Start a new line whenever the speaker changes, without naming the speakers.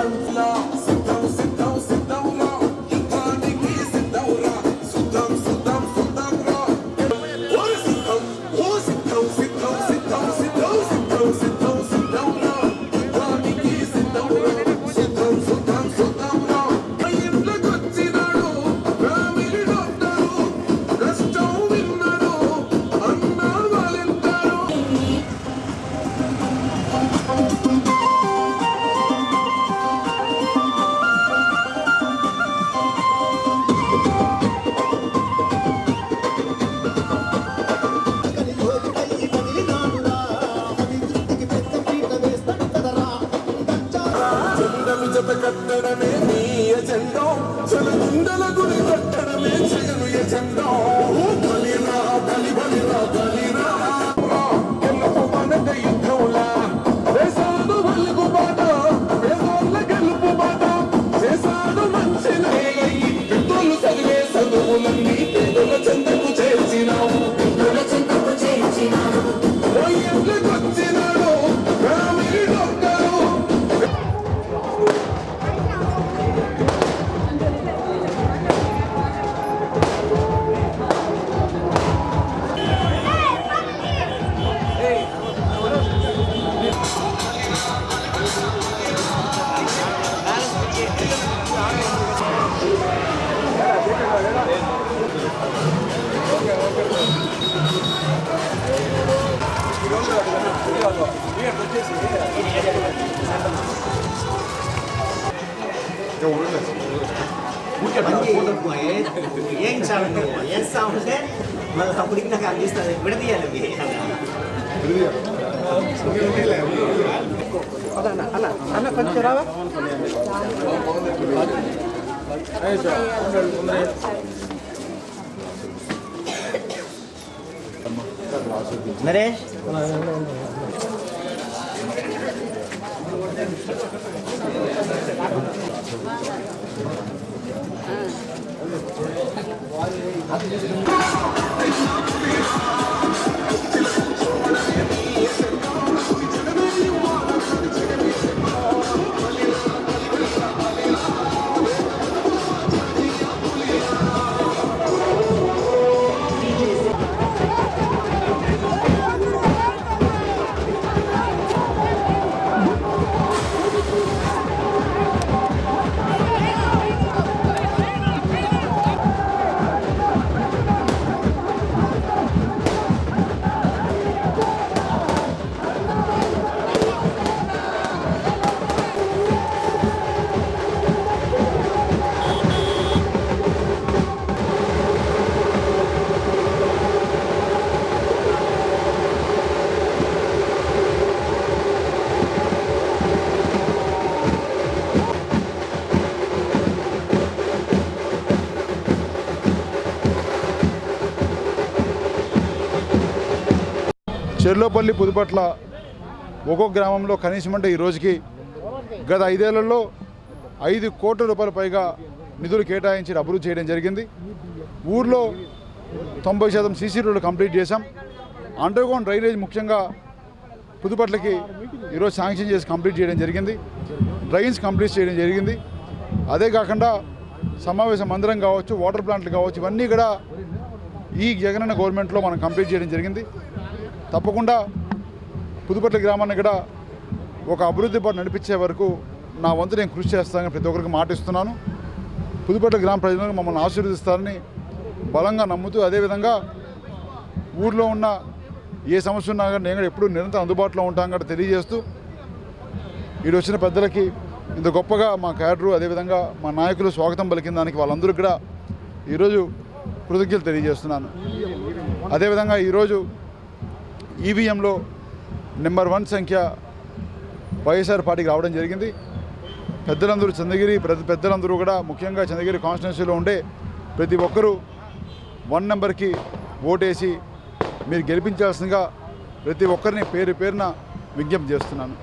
Santa జత కట్టడమే నీ ఎజెండో చలు
గుండెల ఏం చాలు నువ్వు వేస్తా ఉంటే మళ్ళీ తప్పుడికి నాకు అందిస్తుంది విడదీయాలి ఇవి. నరేష్?
చెర్లోపల్లి పుదుపట్ల ఒక్కో గ్రామంలో కనీసం అంటే ఈ రోజుకి గత ఐదేళ్ళలో ఐదు కోట్ల రూపాయల పైగా నిధులు కేటాయించి అభివృద్ధి చేయడం జరిగింది. ఊర్లో తొంభై శాతం సీసీ రోడ్లు కంప్లీట్ చేశాం. అండర్గ్రౌండ్ డ్రైనేజ్ ముఖ్యంగా పుదుపట్లకి ఈరోజు శాంక్షన్ చేసి కంప్లీట్ చేయడం జరిగింది. డ్రైన్స్ కంప్లీట్ చేయడం జరిగింది. అదే కాకుండా సమావేశ మందిరం కావచ్చు వాటర్ ప్లాంట్లు కావచ్చు ఇవన్నీ కూడా ఈ జగనన్న గవర్నమెంట్లో మనం కంప్లీట్ చేయడం జరిగింది. తప్పకుండా పుదుపట్ల గ్రామాన్ని కూడా ఒక అభివృద్ధి పాటు నడిపించే వరకు నా వంతు నేను కృషి చేస్తానని ప్రతి ఒక్కరికి మాటిస్తున్నాను. పుదుపట్ల గ్రామ ప్రజలను మమ్మల్ని ఆశీర్వదిస్తారని బలంగా నమ్ముతూ అదేవిధంగా ఊర్లో ఉన్న ఏ సమస్య ఉన్నా కానీ నేను కూడా ఎప్పుడూ నిరంతరం అందుబాటులో ఉంటాం కూడా తెలియజేస్తూ ఈడు వచ్చిన పెద్దలకి ఇంత గొప్పగా మా క్యాడరు అదేవిధంగా మా నాయకులు స్వాగతం పలికిన దానికి వాళ్ళందరూ కూడా ఈరోజు కృతజ్ఞతలు తెలియజేస్తున్నాను. అదేవిధంగా ఈరోజు ఈవీఎంలో నెంబర్ వన్ సంఖ్య వైఎస్ఆర్ పార్టీకి రావడం జరిగింది. పెద్దలందరూ చంద్రగిరి పెద్దలందరూ కూడా ముఖ్యంగా చంద్రగిరి కాన్స్టిట్యున్సీలో ఉండే ప్రతి ఒక్కరూ వన్ నెంబర్కి ఓటేసి మీరు గెలిపించాల్సిందిగా ప్రతి ఒక్కరిని పేరు పేరున విజ్ఞప్తి చేస్తున్నాను.